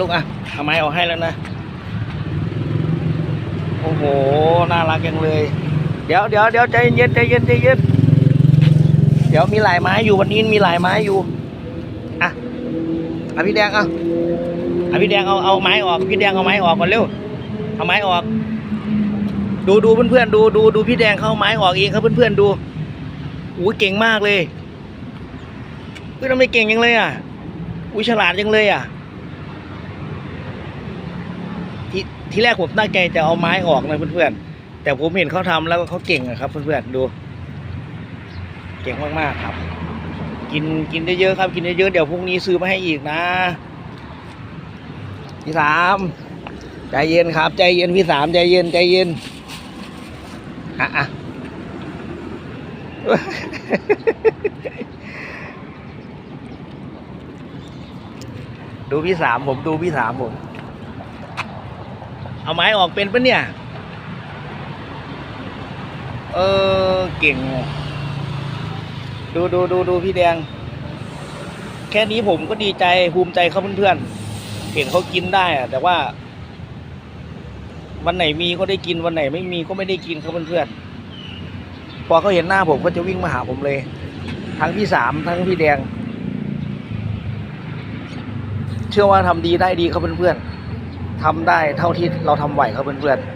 ลูกอะเอาไม้ออกให้แล้วนะ โอ้โห น่ารักจังเลย เดี๋ยวเดี๋ยวเดี๋ยวใจเย็นใจเย็นใจเย็น เดี๋ยวมีหลายไม้อยู่วันนี้มีหลายไม้อยู่ อะอะพี่แดงเอาอะพี่แดงเอาเอาไม้ออกพี่แดงเอาไม้ออกก่อนเร็ว เอาไม้ออก ดูดูเพื่อนๆดูดูดูพี่แดงเข้าไม้ออกเองครับเพื่อนๆดูอู้เก่งมากเลยเฮ้ยทำไมเก่งจังเลยอะอุ้ยฉลาดจังเลยอะ ที่ที่แรกผมตั้งใจจะเอาไม้ออกนะเพื่อนๆแต่ผมเห็นเขาทำแล้วเขาเก่งอะครับ เพื่อนๆดู เก่งมากๆครับ กินกินเยอะๆครับ กินเยอะๆเดี๋ยวพรุ่งนี้ซื้อมาให้อีกนะพี่สามใจเย็นครับ ใจเย็นพี่สามใจเย็นใจเย็นอะอะดูพี่สามผมดูพี่สามผม เอาไม้ออกเป็นปะเนี่ย เออเก่ง ดูดูดูดูพี่แดง แค่นี้ผมก็ดีใจภูมิใจเขาเพื่อนๆเห็นเขากินได้อะแต่ว่า วันไหนมีก็ได้กินวันไหนไม่มีก็ไม่ได้กินครับเพื่อนๆพอเขาเห็นหน้าผมก็จะวิ่งมาหาผมเลย ทั้งพี่สามทั้งพี่แดง เชื่อว่าทำดีได้ดีครับเพื่อนๆ ทำได้เท่าที่เราทำไหวครับเพื่อนๆ